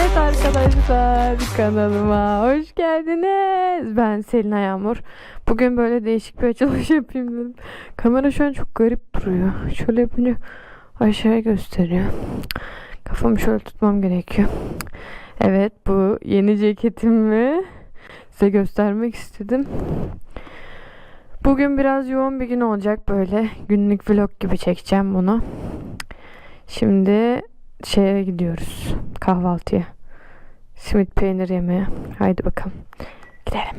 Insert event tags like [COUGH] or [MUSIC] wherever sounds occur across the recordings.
Evet arkadaşlar kanalıma hoş geldiniz. Ben Selin Yağmur. Bugün böyle değişik bir açılış [LAUGHS] yapayım dedim. Kamera şu an çok garip duruyor. Şöyle yapınca aşağıya gösteriyor. Kafamı şöyle tutmam gerekiyor. Evet bu yeni ceketimi size göstermek istedim. Bugün biraz yoğun bir gün olacak böyle günlük vlog gibi çekeceğim bunu. Şimdi şeye gidiyoruz kahvaltıya. Simit peynir yemeye. Haydi bakalım. Gidelim.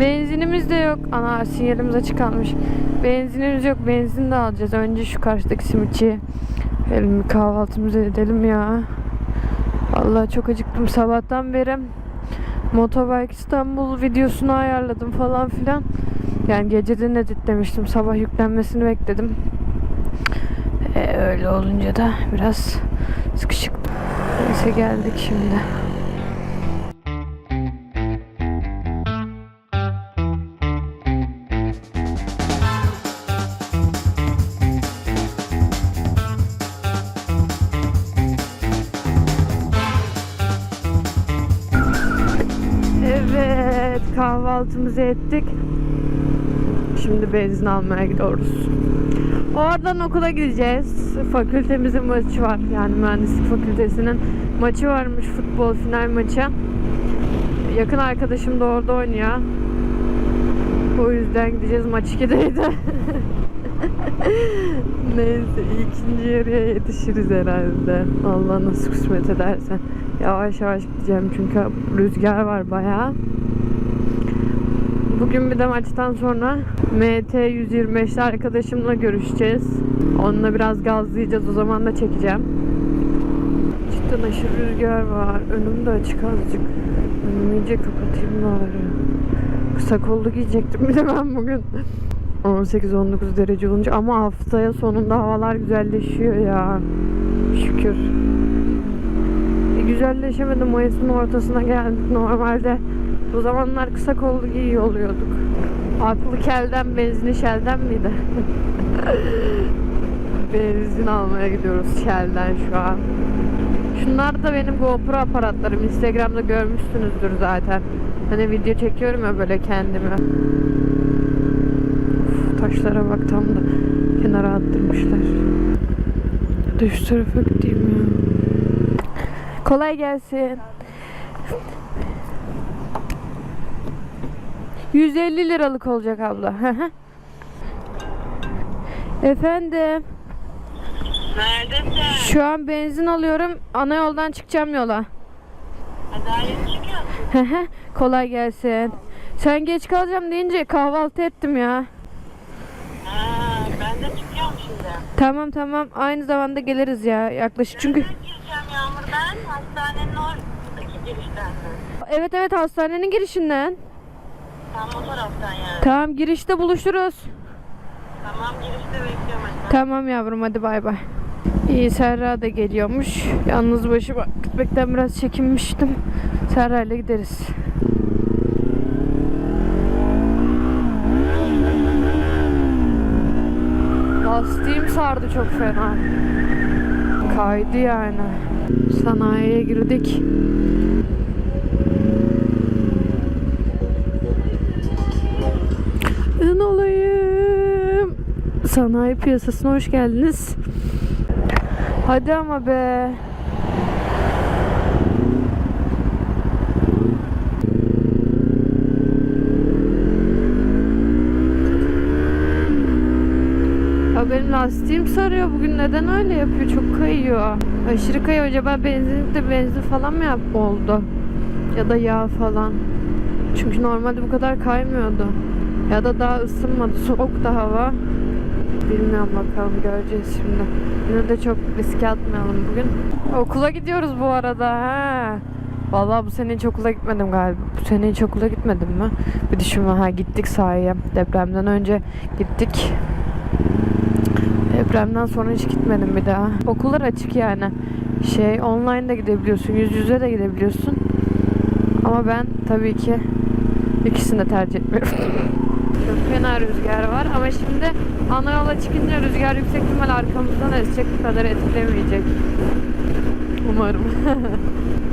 Benzinimiz de yok. Ana sinyalimiz açık kalmış. Benzinimiz yok. Benzin de alacağız. Önce şu karşıdaki simitçiye. Bir kahvaltımızı edelim ya. Vallahi çok acıktım sabahtan beri. Motorbike İstanbul videosunu ayarladım falan filan. Yani geceden editlemiştim. Sabah yüklenmesini bekledim. Ee, öyle olunca da biraz sıkışıktım. Neyse geldik şimdi. Kahvaltımızı ettik. Şimdi benzin almaya gidiyoruz. Oradan okula gideceğiz. Fakültemizin maçı var. Yani mühendislik fakültesinin maçı varmış futbol final maçı. Yakın arkadaşım da orada oynuyor. O yüzden gideceğiz. Maç 2'deydi. [LAUGHS] Neyse ikinci yarıya yetişiriz herhalde. Allah nasıl kısmet ederse. Yavaş yavaş gideceğim çünkü rüzgar var bayağı. Bugün bir de maçtan sonra MT 125'li arkadaşımla görüşeceğiz. Onunla biraz gazlayacağız. O zaman da çekeceğim. Cidden aşırı rüzgar var. Önüm de açık azıcık. Önümü iyice kapatayım bari. Kısa kollu giyecektim bir de ben bugün. [LAUGHS] 18-19 derece olunca ama haftaya sonunda havalar güzelleşiyor ya. Şükür. E, güzelleşemedi. Mayıs'ın ortasına geldik. Normalde bu zamanlar kısa kollu giyiyor oluyorduk. Aklı kelden, benzini şelden miydi? [LAUGHS] Benzin almaya gidiyoruz Shell'den şu an. Şunlar da benim GoPro aparatlarım. Instagram'da görmüşsünüzdür zaten. Hani video çekiyorum ya böyle kendime. Uf, taşlara bak tam da kenara attırmışlar. Şu tarafa gideyim ya. Kolay gelsin. 150 liralık olacak abla. [LAUGHS] Efendim. Neredesin? Şu an benzin alıyorum. Ana yoldan çıkacağım yola. Adalet çıkıyorsun. Kolay gelsin. Sen geç kalacağım deyince kahvaltı ettim ya. Ha, ben de çıkıyorum şimdi. Tamam tamam. Aynı zamanda geliriz ya. Yaklaşık çünkü. Nereden gireceğim Yağmur ben? Hastanenin oradaki girişten mi? Evet evet hastanenin girişinden. Tam o taraftan yani. Tamam girişte buluşuruz. Tamam girişte bekliyorum hadi. Tamam yavrum hadi bay bay. İyi Serra da geliyormuş. Yalnız başıma gitmekten biraz çekinmiştim. Serra ile gideriz. Lastiğim sardı çok fena. Kaydı yani. Sanayiye girdik. Sanayi piyasasına hoş geldiniz. Hadi ama be. Ya benim lastiğim sarıyor bugün. Neden öyle yapıyor? Çok kayıyor. Aşırı kayıyor. Acaba benzinlikte benzin falan mı yap oldu? Ya da yağ falan. Çünkü normalde bu kadar kaymıyordu. Ya da daha ısınmadı. Soğuk da hava. Bilmiyorum bakalım göreceğiz şimdi. Yine de çok riske atmayalım bugün. Okula gidiyoruz bu arada ha. Vallahi bu sene hiç okula gitmedim galiba. Bu sene hiç okula gitmedim mi? Bir düşünme ha gittik sahaya. Depremden önce gittik. Depremden sonra hiç gitmedim bir daha. Okullar açık yani. Şey online de gidebiliyorsun, yüz yüze de gidebiliyorsun. Ama ben tabii ki ikisini de tercih etmiyorum. Çok fena rüzgar var ama şimdi ana yola çıkınca rüzgar yüksek ihtimal arkamızdan esecek bu kadar etkilemeyecek. Umarım. [LAUGHS]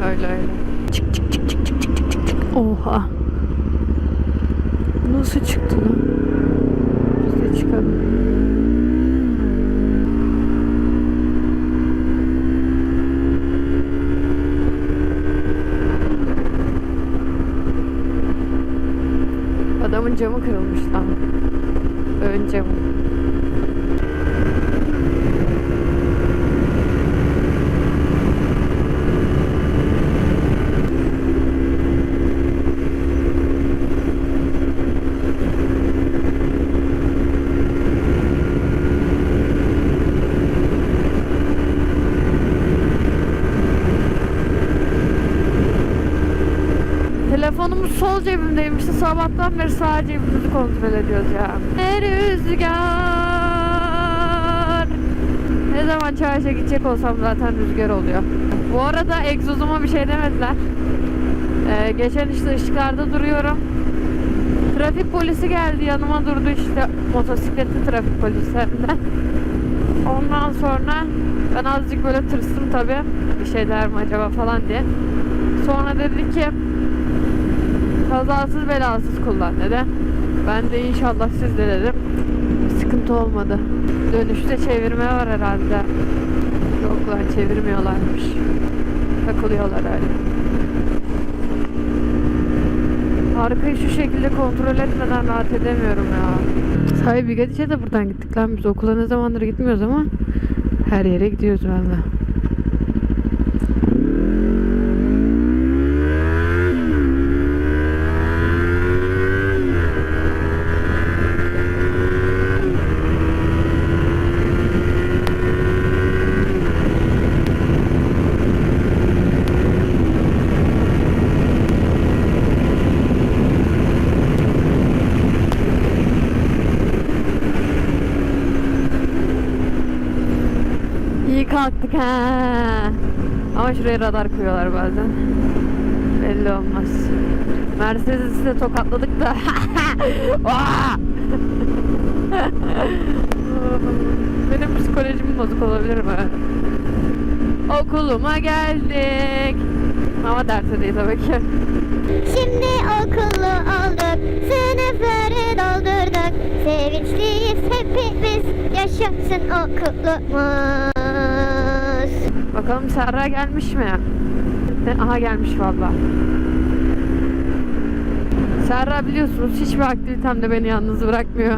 öyle öyle. Çık çık çık çık çık çık çık çık. Oha. Nasıl çıktı lan? Biz de çıkalım. Camı kırılmış lan. Ön camı. Sol cebimdeymişti. Sabahtan beri sağ cebimizi kontrol ediyoruz ya. Ne rüzgar. Ne zaman çarşıya gidecek olsam zaten rüzgar oluyor. Bu arada egzozuma bir şey demediler. Ee, geçen işte ışıklarda duruyorum. Trafik polisi geldi yanıma durdu işte motosikletli trafik polisi hem de. Ondan sonra ben azıcık böyle tırstım tabi bir şey der mi acaba falan diye. Sonra dedi ki kazasız belasız kullan dedi. Ben de inşallah siz de dedim. Sıkıntı olmadı. Dönüşte çevirme var herhalde. Yok lan çevirmiyorlarmış. Takılıyorlar öyle. Arkayı şu şekilde kontrol etmeden rahat edemiyorum ya. Sahi Bigadiç'e de buradan gittik lan biz okula ne zamandır gitmiyoruz ama her yere gidiyoruz valla. Kalktık ha. Ama şuraya radar koyuyorlar bazen. Belli olmaz. Mercedes'i de tokatladık da. [LAUGHS] [LAUGHS] Benim psikolojim bozuk olabilir mi? Okuluma geldik. Ama derse değil tabii ki. Şimdi okullu olduk, sınıfları doldurduk. Sevinçliyiz hepimiz, yaşasın okulumuz. Bakalım Serra gelmiş mi? Aha gelmiş valla. Serra biliyorsunuz hiçbir aktivitemde beni yalnız bırakmıyor.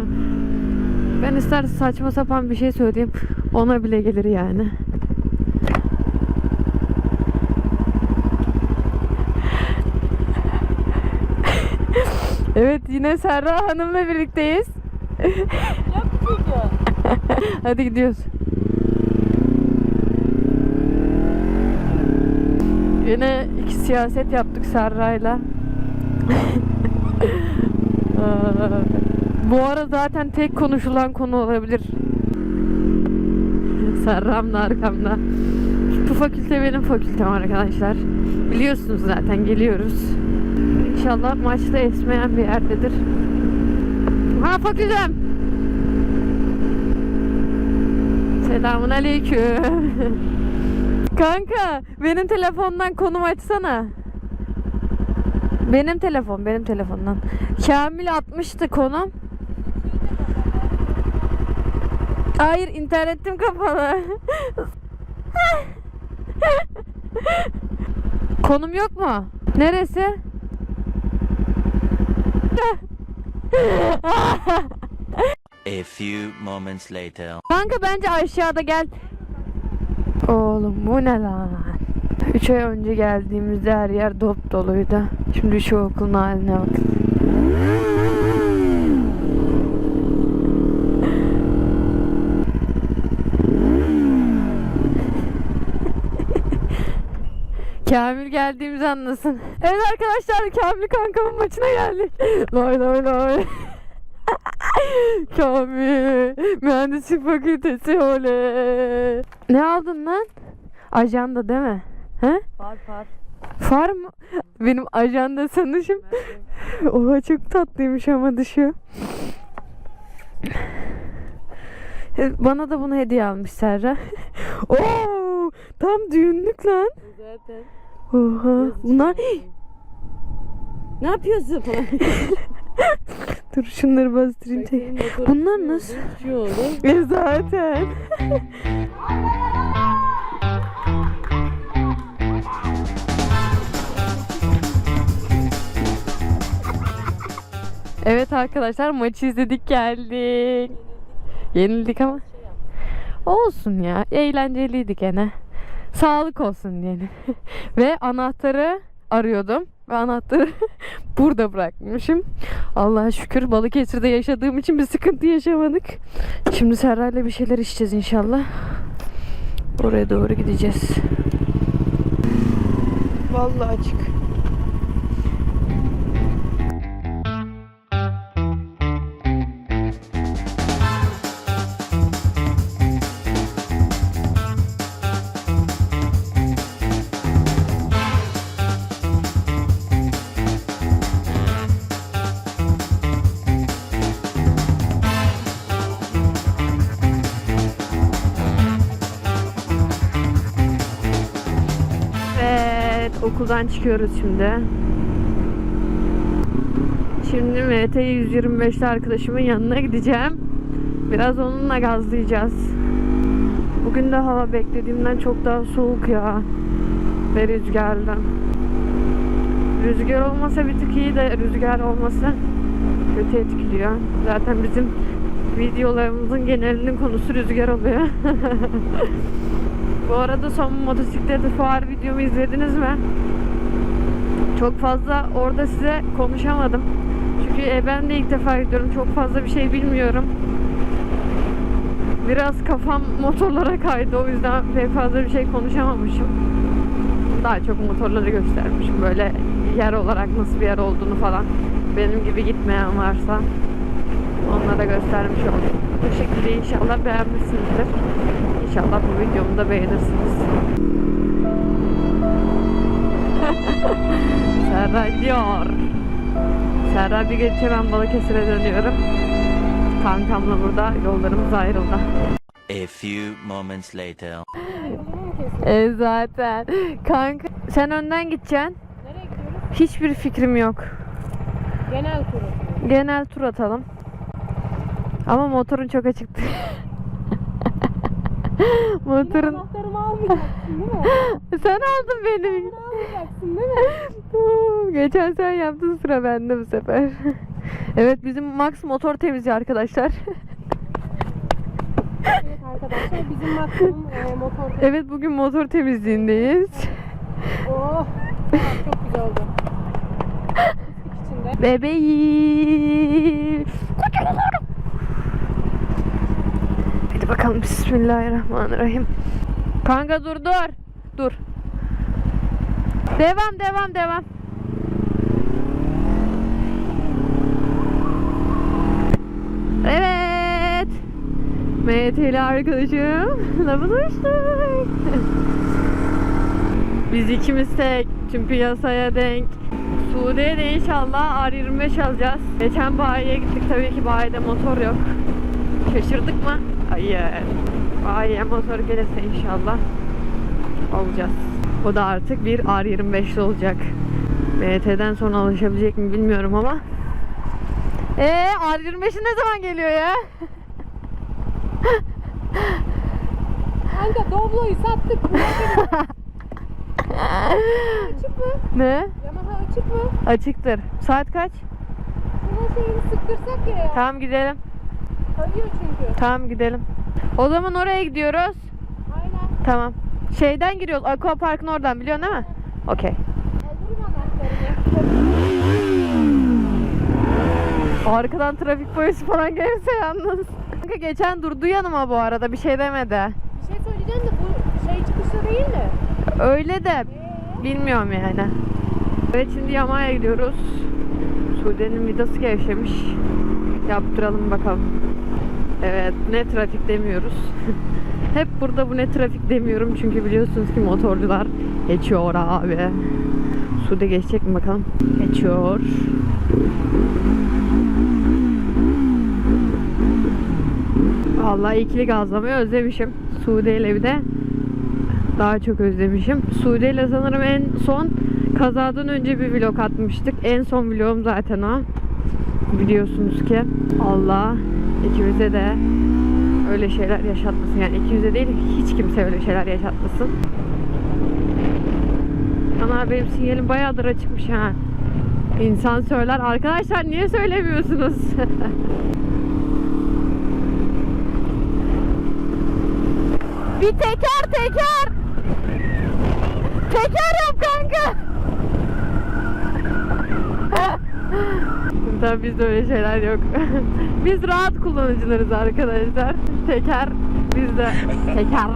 Ben ister saçma sapan bir şey söyleyeyim ona bile gelir yani. evet yine Serra Hanım'la birlikteyiz. [LAUGHS] Hadi gidiyoruz. Yine iki siyaset yaptık Serra'yla. Aa, [LAUGHS] Bu ara zaten tek konuşulan konu olabilir. Serram da arkamda. Bu fakülte benim fakültem arkadaşlar. Biliyorsunuz zaten geliyoruz. İnşallah maçta esmeyen bir yerdedir. Ha fakültem. Selamun aleyküm. [LAUGHS] Kanka benim telefondan konum açsana. Benim telefon, benim telefondan. Kamil atmıştı konum. Hayır internetim kapalı. [LAUGHS] konum yok mu? Neresi? A few moments later. Kanka bence aşağıda gel. Oğlum bu ne lan? 3 ay önce geldiğimizde her yer dop doluydu. Şimdi şu okulun haline bak. [LAUGHS] Kamil geldiğimizi anlasın. Evet arkadaşlar Kamil kankamın maçına geldik. Lay lay lay. [LAUGHS] Kamil mühendislik fakültesi oley. Ne aldın lan? Ajanda değil mi? He? Far far. Far mı? Benim ajanda sanışım. Oha çok tatlıymış ama dışı. Bana da bunu hediye almış Serra. [LAUGHS] Oo, tam düğünlük lan. Zaten. Oha. Bunlar Ne yapıyorsun falan. [LAUGHS] dur şunları bastırayım. tek- Bunlar nasıl? [LAUGHS] E zaten. Evet arkadaşlar maçı izledik geldik. Yenildik ama. Olsun ya. Eğlenceliydi gene. Sağlık olsun diyelim. [LAUGHS] Ve anahtarı arıyordum. Ve anahtarı [LAUGHS] burada bırakmışım. Allah'a şükür Balıkesir'de yaşadığım için bir sıkıntı yaşamadık. Şimdi Serra'yla bir şeyler içeceğiz inşallah. Oraya doğru gideceğiz. Vallahi açık. Okuldan çıkıyoruz şimdi. Şimdi MT 125'li arkadaşımın yanına gideceğim. Biraz onunla gazlayacağız. Bugün de hava beklediğimden çok daha soğuk ya. Ve rüzgarlı. Rüzgar olmasa bir tık iyi de rüzgar olmasa kötü etkiliyor. Zaten bizim videolarımızın genelinin konusu rüzgar oluyor. [LAUGHS] Bu arada son motosiklet fuar videomu izlediniz mi? Çok fazla orada size konuşamadım. Çünkü e, ben de ilk defa gidiyorum. Çok fazla bir şey bilmiyorum. Biraz kafam motorlara kaydı. O yüzden pek fazla bir şey konuşamamışım. Daha çok motorları göstermişim. Böyle yer olarak nasıl bir yer olduğunu falan. Benim gibi gitmeyen varsa onlara göstermiş oldum. Bu şekilde inşallah beğenmişsinizdir. İnşallah bu videomu da beğenirsiniz. Serra gidiyor. Serra bir geçe ben Balıkesir'e dönüyorum. Kankamla burada yollarımız ayrıldı. A few moments later. E zaten. Kanka sen önden gideceksin. Nereye gidiyoruz? Hiçbir fikrim yok. Genel turu. Genel tur atalım. Ama motorun çok açıktı. [LAUGHS] motorun... Anahtarımı almayacaksın değil mi? [LAUGHS] Sen aldın benim. Almayacaksın değil mi? [LAUGHS] Geçen sen yaptın sıra bende bu sefer. [LAUGHS] evet bizim Max motor temizliği arkadaşlar. Evet arkadaşlar bizim maksimum e, motor. [LAUGHS] evet bugün motor temizliğindeyiz. Oh. Çok güzel oldu. İçinde. Bebeğim. Hadi bakalım Bismillahirrahmanirrahim. Kanka dur dur. Dur. Devam devam devam. Evet. MT'li arkadaşımla [LAUGHS] buluştuk. [LAUGHS] Biz ikimiz tek. Tüm piyasaya denk. Suudi'ye de inşallah R25 alacağız. Geçen bayiye gittik. Tabii ki bayide motor yok. Şaşırdık mı? Hayır. Bayiye motor gelirse inşallah alacağız. O da artık bir R25'li olacak. MT'den sonra alışabilecek mi bilmiyorum ama. Ee R25'i ne zaman geliyor ya? [LAUGHS] Kanka Doblo'yu sattık. açık mı? Ne? Yamaha açık mı? Açıktır. Saat kaç? Şuna şeyini sıktırsak ya ya. Tamam gidelim. Kayıyor çünkü. Tamam gidelim. O zaman oraya gidiyoruz. Aynen. Tamam. Şeyden giriyoruz. Aqua Park'ın oradan biliyorsun değil mi? Okey. Arkadan trafik polisi falan gelirse yalnız. Kanka geçen durdu yanıma bu arada bir şey demedi. Bir şey söyleyeceğim de bu şey çıkışta değil mi? Öyle de bilmiyorum yani. Evet şimdi Yamaya gidiyoruz. Sude'nin vidası gevşemiş. Yaptıralım bakalım. Evet ne trafik demiyoruz. [LAUGHS] Hep burada bu ne trafik demiyorum çünkü biliyorsunuz ki motorcular geçiyor abi. Sude geçecek mi bakalım? Geçiyor. Vallahi ikili gazlamayı özlemişim. Sude ile bir de daha çok özlemişim. Sude ile sanırım en son kazadan önce bir vlog atmıştık. En son vlogum zaten o. Biliyorsunuz ki Allah ikimize de öyle şeyler yaşatmasın. Yani ikimize değil hiç kimse öyle şeyler yaşatmasın. Ana benim sinyalim bayağıdır açıkmış ha. İnsan söyler. Arkadaşlar niye söylemiyorsunuz? [LAUGHS] bir teker teker. Teker yap kanka. [LAUGHS] Tabii bizde öyle şeyler yok. [LAUGHS] Biz rahat kullanıcılarız arkadaşlar. Teker bizde teker.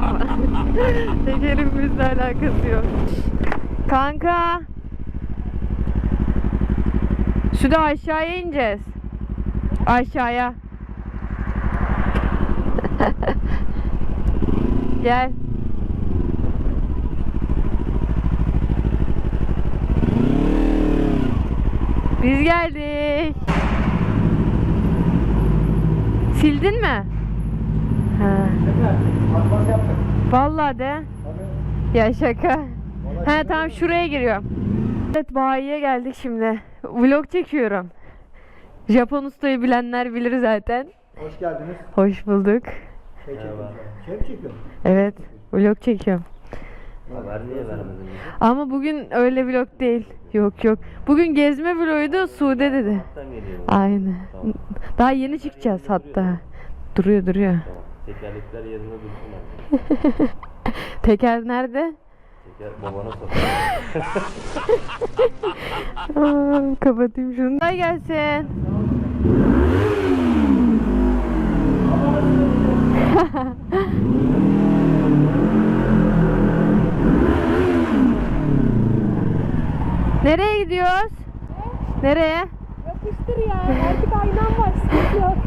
[LAUGHS] Tekerin bizle alakası yok. Kanka. Şurada aşağıya ineceğiz. Aşağıya. [LAUGHS] Gel. Biz geldik. Sildin mi? Ha. Vallahi de. Ya şaka. He tamam şuraya giriyorum. Evet bayiye geldik şimdi. Vlog çekiyorum. Japon ustayı bilenler bilir zaten. Hoş geldiniz. Hoş bulduk. Şey çekiyorum. Şey? Evet vlog çekiyorum. Haber niye vermedin? Ama bugün öyle vlog değil. Yok yok. Bugün gezme vloguydu Sude dedi. Aynen. Daha yeni çıkacağız hatta. Duruyor duruyor. Tamam. Tekerlekler yerine dursun abi. [LAUGHS] Teker nerede? Teker babana sor. Aa, [LAUGHS] kapatayım şunu. Kolay gelsin. [LAUGHS] Nereye gidiyoruz? Nereye? Yapıştır ya. Artık aynam var. Sıkıntı yok.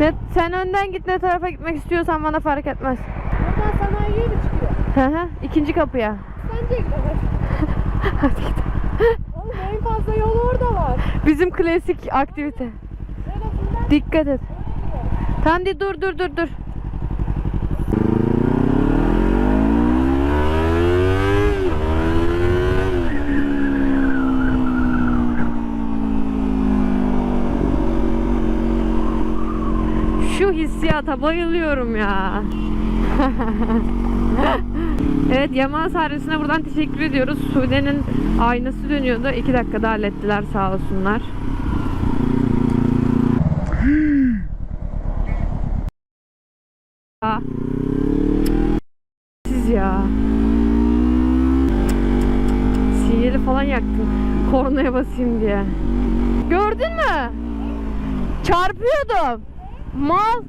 Ne, sen önden git ne tarafa gitmek istiyorsan bana fark etmez. Buradan sanayiye mi çıkıyor? Hı hı. İkinci kapıya. Sence gidelim. [LAUGHS] Oğlum en fazla yol orada var. Bizim klasik aktivite. Dikkat et. Tamam dur dur dur dur. Şu hissiyata bayılıyorum ya. [LAUGHS] evet Yaman servisine buradan teşekkür ediyoruz. Sude'nin aynası dönüyordu. İki dakikada hallettiler sağ olsunlar. [GASPS] Siz ya. Sinyali falan yaktım. Kornaya basayım diye. Gördün mü? Çarpıyordum. Mal.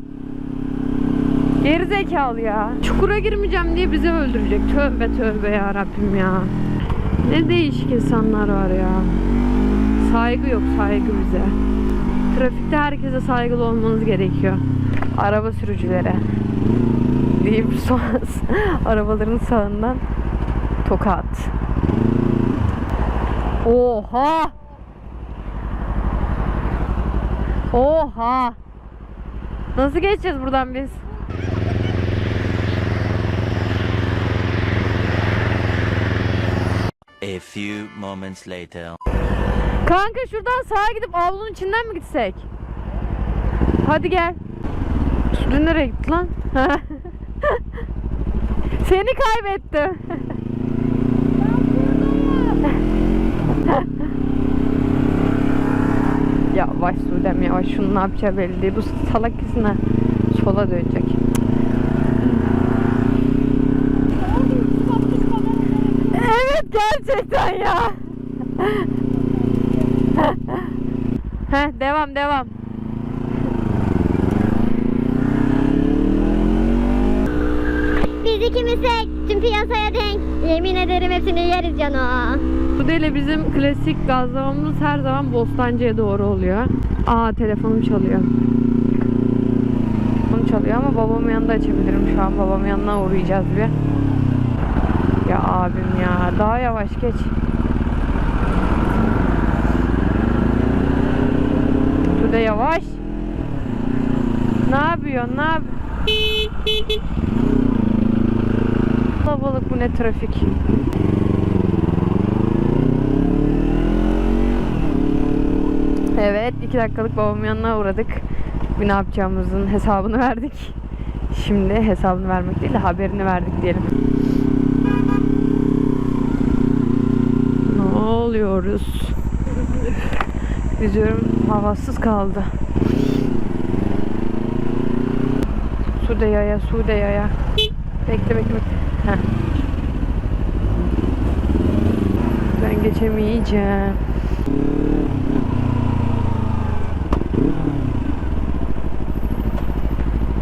Geri zekalı ya. Çukura girmeyeceğim diye bizi öldürecek. Tövbe tövbe ya Rabbim ya. Ne değişik insanlar var ya. Saygı yok saygı bize. Trafikte herkese saygılı olmanız gerekiyor. Araba sürücülere. Deyip son [LAUGHS] arabaların sağından tokat. Oha! Oha! Nasıl geçeceğiz buradan biz? A few moments later. Kanka şuradan sağa gidip avlunun içinden mi gitsek? Hadi gel. Sude nereye gitti lan? [LAUGHS] Seni kaybettim. [LAUGHS] yavaş Sude'm yavaş. Şunun ne yapacağı belli değil. Bu salak yüzüne sola dönecek. Evet gerçekten ya. [LAUGHS] Heh, devam devam. Biz ikimize tüm piyasaya denk. Yemin ederim hepsini yeriz cano. İle bizim klasik gazlamamız her zaman Bostancı'ya doğru oluyor. Aa telefonum çalıyor. Onu çalıyor ama babamın yanında açabilirim şu an. Babamın yanına uğrayacağız bir. Ya abim ya daha yavaş geç. Sude yavaş. Ne yapıyorsun? Ne yap? Kalabalık bu ne trafik. Evet, iki dakikalık babamın yanına uğradık. Bir ne yapacağımızın hesabını verdik. Şimdi hesabını vermek değil de haberini verdik diyelim. Ne oluyoruz? Vizörüm havasız kaldı. Sude yaya, Sude yaya. Bekle bekle bekle. Heh. Ben geçemeyeceğim.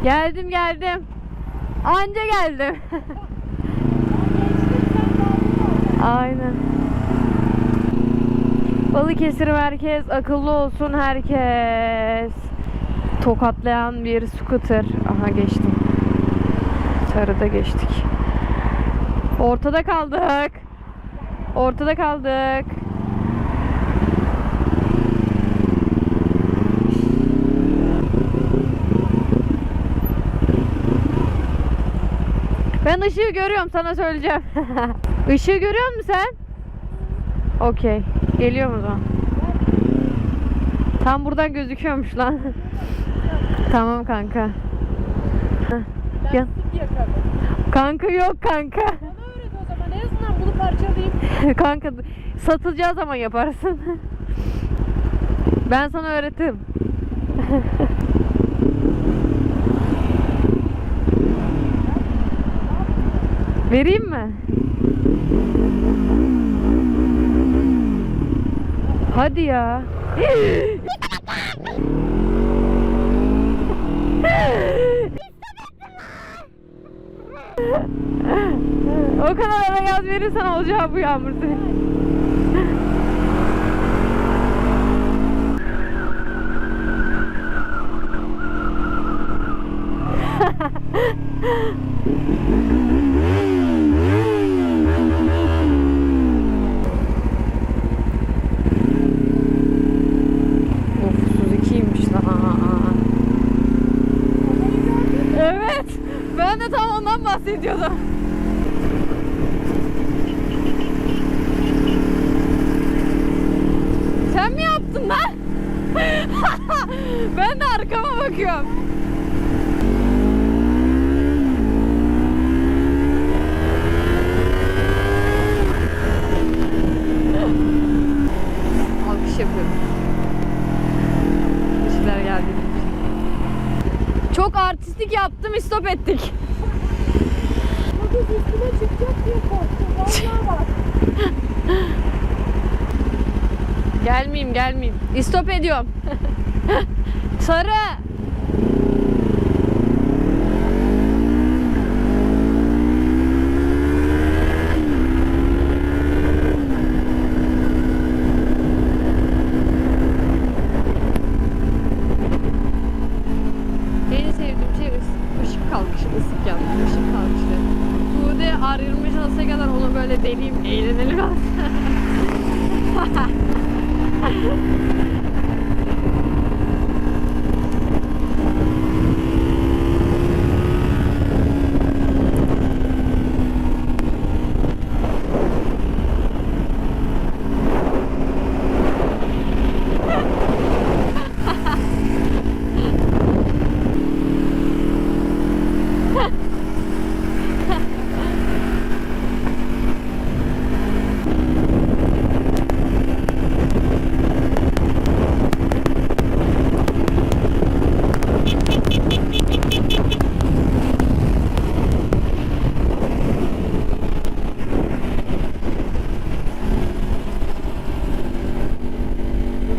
Geldim geldim. Anca geldim. [LAUGHS] Aynen. Balıkesir merkez akıllı olsun herkes. Tokatlayan bir scooter. Aha geçtim. Sarıda geçtik. Ortada kaldık. Ortada kaldık. Ben ışığı görüyorum sana söyleyeceğim. [LAUGHS] Işığı görüyor musun sen? Okey. Geliyorum o zaman. Tam buradan gözüküyormuş lan. [LAUGHS] tamam kanka. Gel. Kanka yok kanka. Bana öğret o zaman. En azından bunu parçalayayım. [LAUGHS] kanka satılacağı zaman yaparsın. ben sana öğretirim. Vereyim mi? Hadi ya. o kadar ara gaz verirsen olacağı bu yağmur senin. [LAUGHS] Of Suzuki'ymiş lan. Evet. Ben de tam ondan bahsediyordum. Sen mi yaptın lan? [LAUGHS] ben de arkama bakıyorum. Alkış yapıyorum. Kişiler geldi. Çok artistik yaptım, istop ettik. Otuz üstüne çıkacak diye korktum. Vallahi bak. Gelmeyeyim, gelmeyeyim. İstop ediyorum. [LAUGHS] Sarı. En sevdiğim şey ıs- ışık kalkışı, ısık yanmış, ışık kalkışı. Sude R25 alsa kadar onu böyle deleyim, eğlenelim aslında.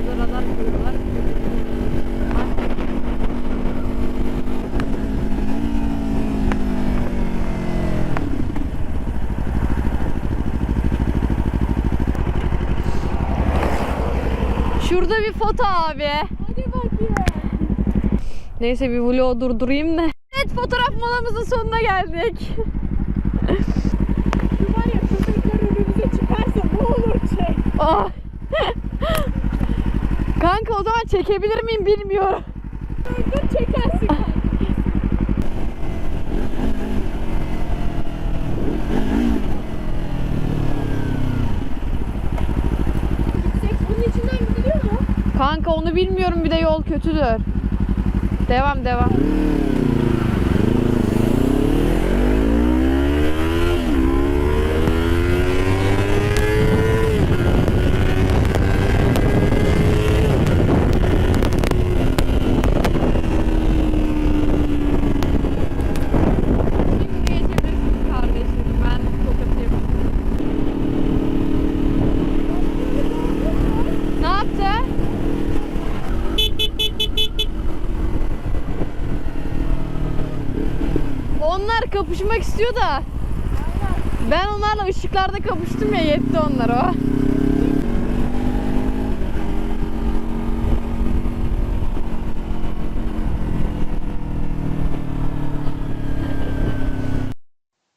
Burada radar koyuyorlar. Şurada bir foto abi. Hadi bakayım. Neyse bir vlog durdurayım da. molamızın sonuna geldik. Şu var ya köpekler önümüze çıkarsa ne olur çek. Ah. Kanka o zaman çekebilir miyim bilmiyorum. Dur çekersin kanka. Yüksek bunun içinden gidiliyor mu? Kanka onu bilmiyorum bir de yol kötüdür. Devam devam. Şimdi geçebilirsin kardeşim. Ben kapatayım. Ne yaptı? Onlar kapışmak istiyor da. Ben onlarla ışıklarda kapıştım ya yetti onlara o.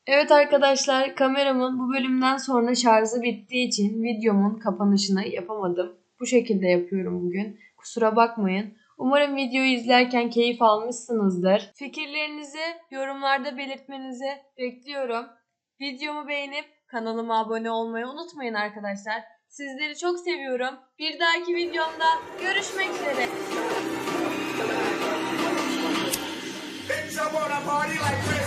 Evet arkadaşlar kameramın bu bölümden sonra şarjı bittiği için videomun kapanışını yapamadım. Bu şekilde yapıyorum bugün. Kusura bakmayın. Umarım videoyu izlerken keyif almışsınızdır. Fikirlerinizi yorumlarda belirtmenizi bekliyorum. Videomu beğenip kanalıma abone olmayı unutmayın arkadaşlar. Sizleri çok seviyorum. Bir dahaki videomda görüşmek üzere. Bitch,